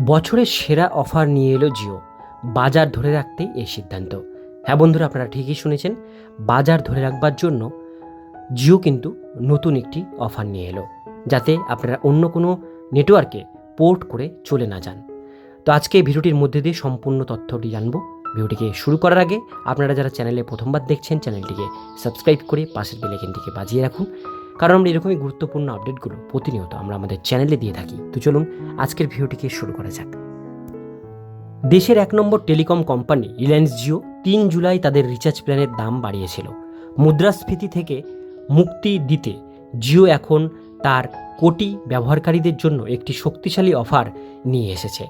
বছরের সেরা অফার নিয়ে এলো জিও। বাজার ধরে রাখতেই এই সিদ্ধান্ত। হ্যাঁ বন্ধুরা, আপনারা ঠিকই শুনেছেন, বাজার ধরে রাখবার জন্য জিও কিন্তু নতুন একটি অফার নিয়ে এলো, যাতে আপনারা অন্য কোনো নেটওয়ার্কে পোর্ট করে চলে না যান। তো আজকে এই ভিডিওটির মধ্যে দিয়ে সম্পূর্ণ তথ্যটি জানব। ভিডিওটিকে শুরু করার আগে আপনারা যারা চ্যানেলে প্রথমবার দেখছেন, চ্যানেলটিকে সাবস্ক্রাইব করে পাশের বেলাইকেনটিকে বাজিয়ে রাখুন। কারণ আমরা এরকমই গুরুত্বপূর্ণ আপডেটগুলো প্রতিনিয়ত আমরা আমাদের চ্যানেলে দিয়ে থাকি। তো চলুন, আজকের ভিডিওটিকে শুরু করা যাক। দেশের এক number telecom company, Reliance Jio, তিন জুলাই তাদের রিচার্জ প্ল্যানের দাম বাড়িয়েছিল। মুদ্রাস্ফীতি থেকে মুক্তি দিতে জিও এখন তার কোটি ব্যবহারকারীদের জন্য একটি শক্তিশালী অফার নিয়ে এসেছে।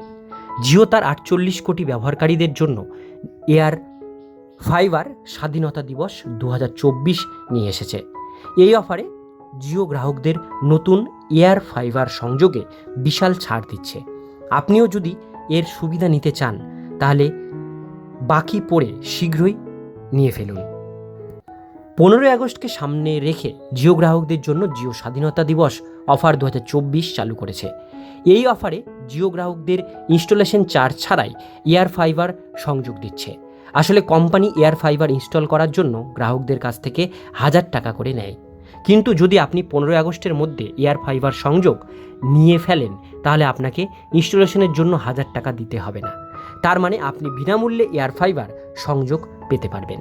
জিও তার আটচল্লিশ কোটি ব্যবহারকারীদের জন্য এয়ার ফাইবার স্বাধীনতা দিবস দু হাজার চব্বিশ নিয়ে এসেছে। এই অফারে জিও গ্রাহকদের নতুন এয়ার ফাইবার সংযোগে বিশাল ছাড় দিচ্ছে। আপনিও যদি এর সুবিধা নিতে চান, তাহলে বাকি পড়ে শীঘ্রই নিয়ে ফেলুন। পনেরোই আগস্টকে সামনে রেখে জিও গ্রাহকদের জন্য জিও স্বাধীনতা দিবস অফার দু হাজার চব্বিশ চালু করেছে। এই অফারে জিও গ্রাহকদের ইনস্টলেশন চার্জ ছাড়াই এয়ার ফাইবার সংযোগ দিচ্ছে। আসলে কোম্পানি এয়ার ফাইবার ইনস্টল করার জন্য গ্রাহকদের কাছ থেকে হাজার টাকা করে নেয়। কিন্তু যদি আপনি পনেরোই আগস্টের মধ্যে এয়ার ফাইবার সংযোগ নিয়ে ফেলেন, তাহলে আপনাকে ইনস্টলেশনের জন্য হাজার টাকা দিতে হবে না। তার মানে আপনি বিনামূল্যে এয়ার ফাইবার সংযোগ পেতে পারবেন।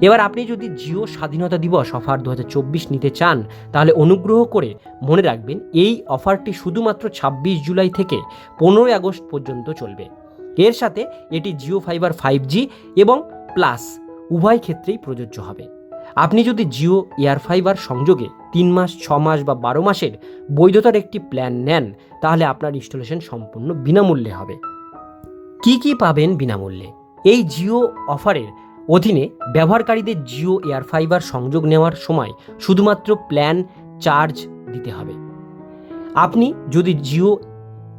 এবার আপনি যদি জিও স্বাধীনতা দিবস অফার দু হাজার চব্বিশ নিতে চান, তাহলে অনুগ্রহ করে মনে রাখবেন এই অফারটি শুধুমাত্র ছাব্বিশ জুলাই থেকে পনেরোই আগস্ট পর্যন্ত চলবে। এর সাথে এটি জিও ফাইবার ফাইভ এবং প্লাস উভয় ক্ষেত্রেই প্রযোজ্য হবে। আপনি যদি জিও এয়ার ফাইবার সংযোগে তিন মাস, ছ মাস বা বারো মাসের বৈধতার একটি প্ল্যান নেন, তাহলে আপনার ইনস্টলেশন সম্পূর্ণ বিনামূল্যে হবে। কি কি পাবেন বিনামূল্যে? এই জিও অফারের অধীনে ব্যবহারকারীদের জিও এয়ার ফাইবার সংযোগ নেওয়ার সময় শুধুমাত্র প্ল্যান চার্জ দিতে হবে। আপনি যদি জিও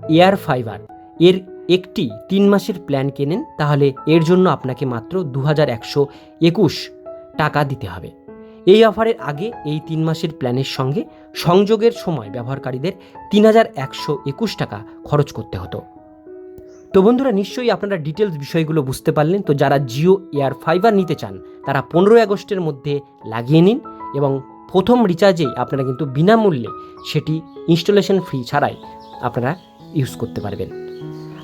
এয়ার ফাইবার এর একটি তিন মাসের প্ল্যান কেনেন, তাহলে এর জন্য আপনাকে মাত্র দু হাজার একশো একুশ টাকা দিতে হবে। এই অফারের আগে এই তিন মাসের প্ল্যানের সঙ্গে সংযোগের সময় ব্যবহারকারীদের তিন হাজার একশো একুশ টাকা খরচ করতে হতো। তো বন্ধুরা, নিশ্চয়ই আপনারা ডিটেলস বিষয়গুলো বুঝতে পারলেন। তো যারা জিও এয়ার ফাইবার নিতে চান, তারা পনেরোই আগস্টের মধ্যে লাগিয়ে নিন এবং প্রথম রিচার্জেই আপনারা কিন্তু বিনামূল্যে সেটি ইনস্টলেশন ফ্রি ছাড়াই আপনারা ইউজ করতে পারবেন।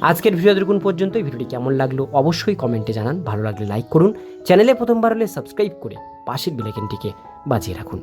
আজকের ভিডিও দেখুন পর্যন্ত এই ভিডিওটি কেমন লাগল অবশ্যই কমেন্টে জানান। ভালো লাগলে লাইক করুন। চ্যানেলে প্রথমবার হলে সাবস্ক্রাইব করে পাশের বেলাইকেনটিকে বাজিয়ে রাখুন।